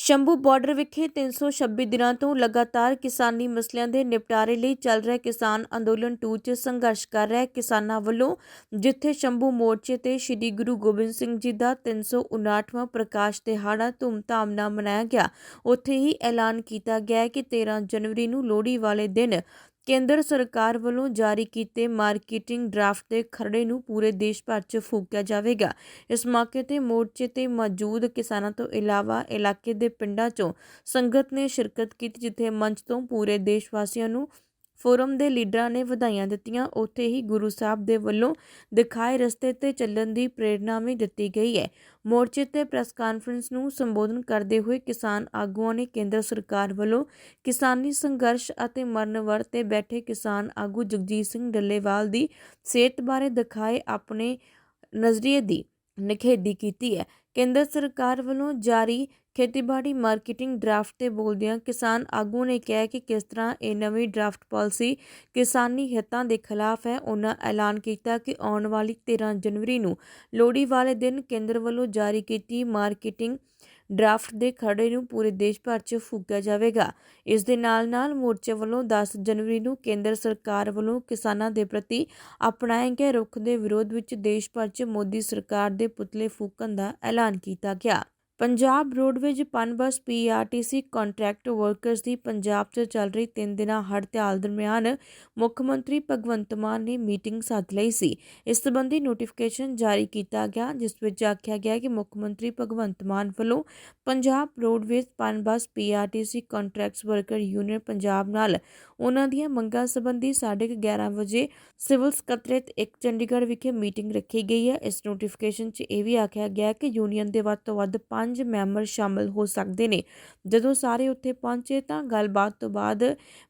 Shambhu border ਵਿਖੇ 326 ਦਿਨਾਂ ਤੋਂ ਲਗਾਤਾਰ ਕਿਸਾਨੀ ਮਸਲਿਆਂ ਦੇ ਨਿਪਟਾਰੇ ਲਈ ਚੱਲ ਰਿਹਾ ਕਿਸਾਨ ਅੰਦੋਲਨ 2 'ਚ ਸੰਘਰਸ਼ ਕਰ ਰਿਹਾ ਕਿਸਾਨਾਂ ਵੱਲੋਂ ਜਿੱਥੇ ਸ਼ੰਭੂ ਮੋਰਚੇ ਤੇ ਸ੍ਰੀ ਗੁਰੂ ਗੋਬਿੰਦ ਸਿੰਘ ਜੀ ਦਾ 359ਵਾਂ ਪ੍ਰਕਾਸ਼ ਦਿਹਾੜਾ ਧੂਮਧਾਮ ਨਾਲ ਮਨਾਇਆ ਗਿਆ, ਉੱਥੇ ਹੀ ਐਲਾਨ ਕੀਤਾ ਗਿਆ ਕਿ 13 ਜਨਵਰੀ ਨੂੰ ਲੋਹੜੀ ਵਾਲੇ ਦਿਨ ਕੇਂਦਰ ਸਰਕਾਰ ਵੱਲੋਂ ਜਾਰੀ ਕੀਤੇ ਮਾਰਕੀਟਿੰਗ ਡਰਾਫਟ ਦੇ ਖਰੜੇ ਨੂੰ ਪੂਰੇ ਦੇਸ਼ ਭਰ 'ਚ ਫੂਕਿਆ ਜਾਵੇਗਾ। ਇਸ ਮੌਕੇ ਤੇ ਮੋਰਚੇ ਤੇ ਮੌਜੂਦ ਕਿਸਾਨਾਂ ਤੋਂ ਇਲਾਵਾ ਇਲਾਕੇ ਦੇ ਪਿੰਡਾਂ 'ਚੋਂ ਸੰਗਤ ਨੇ ਸ਼ਿਰਕਤ ਕੀਤੀ, ਜਿੱਥੇ ਮੰਚ ਤੋਂ ਪੂਰੇ ਦੇਸ਼ ਵਾਸੀਆਂ ਨੂੰ ਫੋਰਮ ਦੇ ਲੀਡਰਾਂ ਨੇ ਵਧਾਈਆਂ ਦਿੱਤੀਆਂ। ਉੱਥੇ ਹੀ ਗੁਰੂ ਸਾਹਿਬ ਦੇ ਵੱਲੋਂ ਦਿਖਾਏ ਰਸਤੇ ਤੇ ਚੱਲਣ ਦੀ ਪ੍ਰੇਰਣਾ ਵੀ ਦਿੱਤੀ ਗਈ ਹੈ। ਮੋਰਚੇ ਤੇ ਪ੍ਰੈਸ ਕਾਨਫਰੰਸ ਨੂੰ ਸੰਬੋਧਨ ਕਰਦੇ ਹੋਏ ਕਿਸਾਨ ਆਗੂਆਂ ਨੇ ਕੇਂਦਰ ਸਰਕਾਰ ਵੱਲੋਂ ਕਿਸਾਨੀ ਸੰਘਰਸ਼ ਅਤੇ ਮਰਨ ਵਰ ਤੇ ਬੈਠੇ ਕਿਸਾਨ ਆਗੂ ਜਗਜੀਤ ਸਿੰਘ ਡੱਲੇਵਾਲ ਦੀ ਸਿਹਤ ਬਾਰੇ ਦਿਖਾਏ ਆਪਣੇ ਨਜ਼ਰੀਏ ਦੀ ਨਿਖੇਧੀ ਕੀਤੀ ਹੈ। ਕੇਂਦਰ ਸਰਕਾਰ ਵੱਲੋਂ ਜਾਰੀ ਖੇਤੀਬਾੜੀ ਮਾਰਕੀਟਿੰਗ ਡਰਾਫਟ ਤੇ ਬੋਲਦਿਆਂ ਕਿਸਾਨ ਆਗੂ ਨੇ ਕਿਹਾ ਕਿ ਕਿਸ ਤਰ੍ਹਾਂ ਇਹ ਨਵੀਂ ਡਰਾਫਟ ਪਾਲਿਸੀ ਕਿਸਾਨੀ ਹਿੱਤਾਂ ਦੇ ਖਿਲਾਫ ਹੈ, ਉਹਨਾਂ ਐਲਾਨ ਕੀਤਾ ਕਿ ਆਉਣ ਵਾਲੀ 13 ਜਨਵਰੀ ਨੂੰ ਲੋਹੜੀ ਵਾਲੇ ਦਿਨ ਕੇਂਦਰ ਵੱਲੋਂ ਜਾਰੀ ਕੀਤੀ ਮਾਰਕੀਟਿੰਗ ਡਰਾਫਟ ਦੇ ਖਰੜੇ ਨੂੰ ਪੂਰੇ ਦੇਸ਼ ਭਰ 'ਚ ਫੂਕਿਆ ਜਾਵੇਗਾ। ਇਸ ਦੇ ਨਾਲ-ਨਾਲ ਮੋਰਚੇ ਵੱਲੋਂ 10 ਜਨਵਰੀ ਨੂੰ ਕੇਂਦਰ ਸਰਕਾਰ ਵੱਲੋਂ ਕਿਸਾਨਾਂ ਦੇ ਪ੍ਰਤੀ ਅਪਣਾਏ ਗਏ ਰੁਖ ਦੇ ਵਿਰੋਧ ਵਿੱਚ ਦੇਸ਼ ਭਰ 'ਚ ਮੋਦੀ ਸਰਕਾਰ ਦੇ ਪੁਤਲੇ ਫੂਕਣ ਦਾ ਐਲਾਨ ਕੀਤਾ ਗਿਆ। Punjab roadways Punbus PRTC contract workers ਦੀ ਪੰਜਾਬ 'ਚ ਚੱਲ ਰਹੀ 3 ਦਿਨਾਂ ਹੜਤਾਲ ਦਰਮਿਆਨ ਮੁੱਖ ਮੰਤਰੀ ਭਗਵੰਤ ਮਾਨ ਨੇ ਮੀਟਿੰਗ ਸੱਦ ਲਈ ਸੀ। ਇਸ ਸੰਬੰਧੀ ਨੋਟੀਫਿਕੇਸ਼ਨ ਜਾਰੀ ਕੀਤਾ ਗਿਆ, ਜਿਸ ਵਿੱਚ ਆਖਿਆ ਗਿਆ ਕਿ ਮੁੱਖ ਮੰਤਰੀ ਭਗਵੰਤ ਮਾਨ ਵੱਲੋਂ Punjab roadways Punbus PRTC contracts worker union Punjab ਨਾਲ ਉਹਨਾਂ ਦੀਆਂ ਮੰਗਾਂ ਸੰਬੰਧੀ 11:30 ਵਜੇ ਸਿਵਲ ਸਕੱਤਰੇਤ ਇੱਕ ਚੰਡੀਗੜ੍ਹ ਵਿਖੇ ਮੀਟਿੰਗ ਰੱਖੀ ਗਈ ਹੈ। ਇਸ ਨੋਟੀਫਿਕੇਸ਼ਨ 'ਚ ਇਹ ਵੀ ਆਖਿਆ ਗਿਆ ਕਿ ਯੂਨੀਅਨ ਦੇ ਵੱਧ ਤੋਂ ਵੱਧ 5 ਪੰਜ ਮੈਂਬਰ ਸ਼ਾਮਲ ਹੋ ਸਕਦੇ ਨੇ। ਜਦੋਂ ਸਾਰੇ ਉੱਥੇ ਪਹੁੰਚੇ ਤਾਂ ਗੱਲਬਾਤ ਤੋਂ ਬਾਅਦ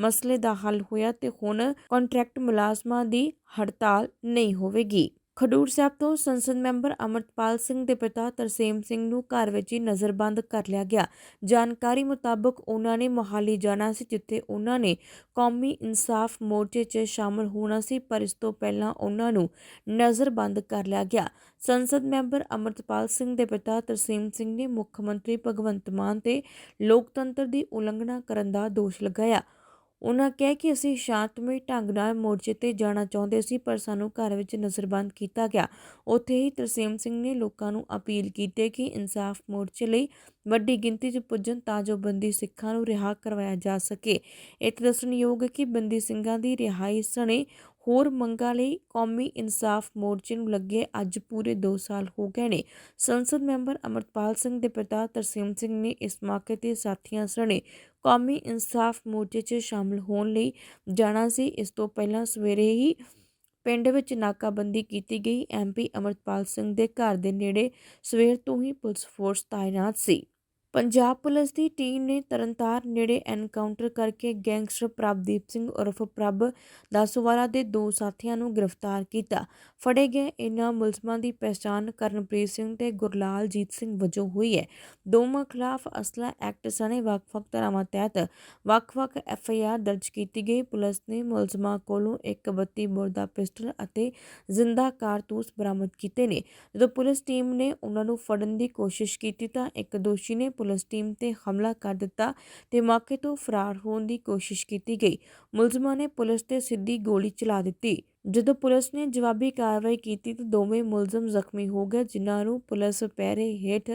ਮਸਲੇ ਦਾ ਹੱਲ ਹੋਇਆ ਤੇ ਹੁਣ ਕੰਟਰੈਕਟ ਮੁਲਾਜ਼ਮਾਂ ਦੀ ਹੜਤਾਲ ਨਹੀਂ ਹੋਵੇਗੀ। ਖਡੂਰ ਸਾਹਿਬ ਤੋਂ ਸੰਸਦ ਮੈਂਬਰ ਅਮਰਤਪਾਲ ਸਿੰਘ ਦੇ ਪਿਤਾ ਤਰਸੇਮ ਸਿੰਘ ਨੂੰ ਘਰ ਵਿੱਚ ਹੀ ਨਜ਼ਰਬੰਦ ਕਰ ਲਿਆ ਗਿਆ। ਜਾਣਕਾਰੀ ਮੁਤਾਬਕ ਉਹਨਾਂ ਨੇ ਮੋਹਾਲੀ ਜਾਣਾ ਸੀ, ਜਿੱਥੇ ਉਹਨਾਂ ਨੇ ਕੌਮੀ ਇਨਸਾਫ ਮੋਰਚੇ 'ਚ ਸ਼ਾਮਲ ਹੋਣਾ ਸੀ, ਪਰ ਇਸ ਤੋਂ ਪਹਿਲਾਂ ਉਹਨਾਂ ਨੂੰ ਨਜ਼ਰਬੰਦ ਕਰ ਲਿਆ ਗਿਆ। ਸੰਸਦ ਮੈਂਬਰ ਅਮਰਤਪਾਲ ਸਿੰਘ ਦੇ ਪਿਤਾ ਤਰਸੇਮ ਸਿੰਘ ਨੇ ਮੁੱਖ ਮੰਤਰੀ ਭਗਵੰਤ ਮਾਨ ਤੇ ਲੋਕਤੰਤਰ ਦੀ ਉਲੰਘਣਾ ਕਰਨ ਦਾ ਦੋਸ਼ ਲਗਾਇਆ। ਉਹਨਾਂ ਕਿਹਾ ਕਿ ਅਸੀਂ ਸ਼ਾਂਤਮਈ ਢੰਗ ਨਾਲ ਮੋਰਚੇ ਤੇ ਜਾਣਾ ਚਾਹੁੰਦੇ ਸੀ, ਪਰ ਸਾਨੂੰ ਘਰ ਵਿੱਚ ਨਜ਼ਰਬੰਦ ਕੀਤਾ ਗਿਆ। ਉੱਥੇ ਹੀ ਤਰਸੇਮ ਸਿੰਘ ਨੇ ਲੋਕਾਂ ਨੂੰ ਅਪੀਲ ਕੀਤੀ ਕਿ ਇਨਸਾਫ ਮੋਰਚੇ ਲਈ ਵੱਡੀ ਗਿਣਤੀ 'ਚ ਪੁੱਜਣ ਤਾਂ ਜੋ ਬੰਦੀ ਸਿੱਖਾਂ ਨੂੰ ਰਿਹਾ ਕਰਵਾਇਆ ਜਾ ਸਕੇ। ਇੱਥੇ ਦੱਸਣਯੋਗ ਹੈ ਕਿ ਬੰਦੀ ਸਿੰਘਾਂ ਦੀ ਰਿਹਾਈ ਸਣੇ ਹੋਰ ਮੰਗਾਂ ਲਈ ਕੌਮੀ ਇਨਸਾਫ ਮੋਰਚੇ ਨੂੰ ਲੱਗੇ ਅੱਜ ਪੂਰੇ 2 ਸਾਲ ਹੋ ਗਏ ਨੇ। ਸੰਸਦ ਮੈਂਬਰ ਅਮਰਪਾਲ ਸਿੰਘ ਦੇ ਪਿਤਾ ਤਰਸੇਮ ਸਿੰਘ ਨੇ ਇਸ ਮੌਕੇ ਤੇ ਸਾਥੀਆਂ ਸਣੇ ਕੌਮੀ ਇਨਸਾਫ ਮੋਰਚੇ 'ਚ ਸ਼ਾਮਲ ਹੋਣ ਲਈ ਜਾਣਾ ਸੀ। ਇਸ ਤੋਂ ਪਹਿਲਾਂ ਸਵੇਰੇ ਹੀ ਪਿੰਡ ਵਿੱਚ ਨਾਕਾਬੰਦੀ ਕੀਤੀ ਗਈ। ਐਮਪੀ ਅਮਰਪਾਲ ਸਿੰਘ ਦੇ ਘਰ ਦੇ ਨੇੜੇ ਸਵੇਰ ਤੋਂ ਹੀ ਪੁਲਿਸ ਫੋਰਸ ਤਾਇਨਾਤ ਸੀ। ਪੰਜਾਬ ਪੁਲਿਸ ਦੀ ਟੀਮ ਨੇ ਤਰਨਤਾਰ ਨੇੜੇ ਐਨਕਾਊਂਟਰ ਕਰਕੇ ਗੈਂਗਸਟਰ ਪ੍ਰਭਦੀਪ ਸਿੰਘ ਉਰਫ ਪ੍ਰਭ ਦਾਸੂਵਾਲਾ ਦੇ ਦੋ ਸਾਥੀਆਂ ਨੂੰ ਗ੍ਰਿਫਤਾਰ ਕੀਤਾ। ਫੜੇ ਗਏ ਇਨ੍ਹਾਂ ਮੁਲਜ਼ਮਾਂ ਦੀ ਪਛਾਣ ਕਰਨਪ੍ਰੀਤ ਸਿੰਘ ਤੇ ਗੁਰਲਾਲਜੀਤ ਸਿੰਘ ਵਜੋਂ ਹੋਈ ਹੈ। ਦੋਵਾਂ ਖਿਲਾਫ ਅਸਲਾ ਐਕਟ ਸਣੇ ਵੱਖ-ਵੱਖ ਧਾਰਾਵਾਂ ਤਹਿਤ ਵੱਖ-ਵੱਖ ਐਫ ਆਈ ਆਰ ਦਰਜ ਕੀਤੀ ਗਈ। ਪੁਲਿਸ ਨੇ ਮੁਲਜ਼ਮਾਂ ਕੋਲੋਂ ਇੱਕ 32 ਬੋਰ ਦਾ ਪਿਸਟਲ ਅਤੇ ਜ਼ਿੰਦਾ ਕਾਰਤੂਸ ਬਰਾਮਦ ਕੀਤੇ ਨੇ। ਜਦੋਂ ਪੁਲਿਸ ਟੀਮ ਨੇ ਉਹਨਾਂ ਨੂੰ ਫੜਨ ਦੀ ਕੋਸ਼ਿਸ਼ ਕੀਤੀ ਤਾਂ ਇੱਕ ਦੋਸ਼ੀ ਨੇ ਪੁਲਿਸ ਟੀਮ ਤੇ ਹਮਲਾ ਕਰ ਦਿੱਤਾ ਤੇ ਮੌਕੇ ਤੋਂ ਫਰਾਰ ਹੋਣ ਦੀ ਕੋਸ਼ਿਸ਼ ਕੀਤੀ ਗਈ। ਮੁਲਜ਼ਮਾਂ ਨੇ ਪੁਲਿਸ ਤੇ ਸਿੱਧੀ ਗੋਲੀ ਚਲਾ ਦਿੱਤੀ। ਜਦੋਂ ਪੁਲਿਸ ਨੇ ਜਵਾਬੀ ਕਾਰਵਾਈ ਕੀਤੀ ਤਾਂ ਦੋਵੇਂ ਮੁਲਜ਼ਮ ਜ਼ਖਮੀ ਹੋ ਗਏ, ਜਿਨ੍ਹਾਂ ਨੂੰ ਪੁਲਿਸ ਪਹਿਰੇ ਹੇਠ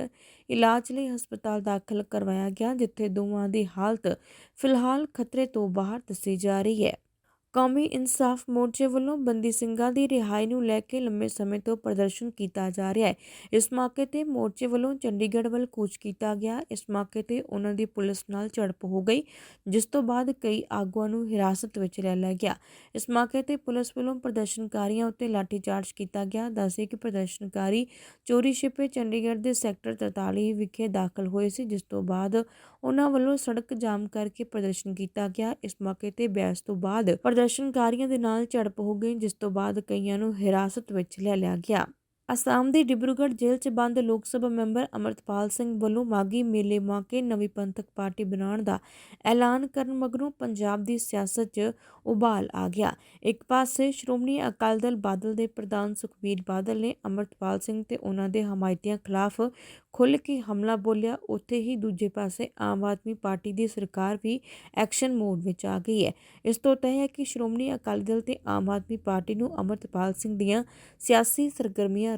ਇਲਾਜ ਲਈ ਹਸਪਤਾਲ ਦਾਖਲ ਕਰਵਾਇਆ ਗਿਆ, ਜਿੱਥੇ ਦੋਵਾਂ ਦੀ ਹਾਲਤ ਫਿਲਹਾਲ ਖਤਰੇ ਤੋਂ ਬਾਹਰ ਦੱਸੀ ਜਾ ਰਹੀ ਹੈ। ਕੌਮੀ ਇਨਸਾਫ ਮੋਰਚੇ ਵੱਲੋਂ ਬੰਦੀ ਸਿੰਘਾਂ ਦੀ ਰਿਹਾਈ ਨੂੰ ਲੈ ਕੇ ਲੰਮੇ ਸਮੇਂ ਤੋਂ ਪ੍ਰਦਰਸ਼ਨ ਕੀਤਾ ਜਾ ਰਿਹਾ ਹੈ। ਇਸ ਮੌਕੇ ਤੇ ਮੋਰਚੇ ਵੱਲੋਂ ਚੰਡੀਗੜ੍ਹ ਵੱਲ ਕੂਚ ਕੀਤਾ ਗਿਆ। ਇਸ ਮੌਕੇ ਤੇ ਉਹਨਾਂ ਦੀ ਪੁਲਿਸ ਨਾਲ ਝੜਪ ਹੋ ਗਈ, ਜਿਸ ਤੋਂ ਬਾਅਦ ਕਈ ਆਗੂਆਂ ਨੂੰ ਹਿਰਾਸਤ ਵਿੱਚ ਲੈ ਲਿਆ ਗਿਆ। ਇਸ ਮੌਕੇ ਤੇ ਪੁਲਿਸ ਵੱਲੋਂ ਪ੍ਰਦਰਸ਼ਨਕਾਰੀਆਂ ਉੱਤੇ ਲਾਠੀਚਾਰਜ ਕੀਤਾ ਗਿਆ। ਦੱਸੇ ਕਿ ਪ੍ਰਦਰਸ਼ਨਕਾਰੀ ਚੋਰੀ ਛਿਪੇ ਚੰਡੀਗੜ੍ਹ ਦੇ ਸੈਕਟਰ 43 ਵਿਖੇ ਦਾਖਲ ਹੋਏ ਸੀ, ਜਿਸ ਤੋਂ ਬਾਅਦ ਉਹਨਾਂ ਵੱਲੋਂ ਸੜਕ ਜਾਮ ਕਰਕੇ ਪ੍ਰਦਰਸ਼ਨ ਕੀਤਾ ਗਿਆ। ਇਸ ਮੌਕੇ ਤੇ ਬਹਿਸ ਤੋਂ ਬਾਅਦ ਪ੍ਰਦਰਸ਼ਨਕਾਰੀਆਂ ਦੇ ਨਾਲ ਝੜਪ ਹੋ ਗਈ, ਜਿਸ ਤੋਂ ਬਾਅਦ ਕਈਆਂ ਨੂੰ ਹਿਰਾਸਤ ਵਿੱਚ ਲੈ ਲਿਆ ਗਿਆ। ਅਸਾਮ ਦੀ ਡਿਬਰੂਗੜ੍ਹ ਜੇਲ੍ਹ 'ਚ ਬੰਦ ਲੋਕ ਸਭਾ ਮੈਂਬਰ ਅਮਰਤਪਾਲ ਸਿੰਘ ਵੱਲੋਂ ਮਾਗੀ ਮੇਲੇ ਮੌਕੇ ਨਵੀਂ ਪੰਥਕ ਪਾਰਟੀ ਬਣਾਉਣ ਦਾ ਐਲਾਨ ਕਰਨ ਮਗਰੋਂ ਪੰਜਾਬ ਦੀ ਸਿਆਸਤ 'ਚ ਉਬਾਲ ਆ ਗਿਆ। ਇੱਕ ਪਾਸੇ ਸ਼੍ਰੋਮਣੀ ਅਕਾਲੀ ਦਲ ਬਾਦਲ ਦੇ ਪ੍ਰਧਾਨ ਸੁਖਬੀਰ ਬਾਦਲ ਨੇ ਅਮਰਤਪਾਲ ਸਿੰਘ ਤੇ ਉਹਨਾਂ ਦੇ ਹਮਾਇਤੀਆਂ ਖਿਲਾਫ ਖੁੱਲ੍ਹ ਕੇ ਹਮਲਾ ਬੋਲਿਆ, ਉੱਥੇ ਹੀ ਦੂਜੇ ਪਾਸੇ ਆਮ ਆਦਮੀ ਪਾਰਟੀ ਦੀ ਸਰਕਾਰ ਵੀ ਐਕਸ਼ਨ ਮੋਡ ਵਿੱਚ ਆ ਗਈ ਹੈ। ਇਸ ਤੋਂ ਤੈਅ ਹੈ ਕਿ ਸ਼੍ਰੋਮਣੀ ਅਕਾਲੀ ਦਲ ਤੇ ਆਮ ਆਦਮੀ ਪਾਰਟੀ ਨੂੰ ਅਮਰਤਪਾਲ ਸਿੰਘ ਦੀਆਂ ਸਿਆਸੀ ਸਰਗਰਮੀਆਂ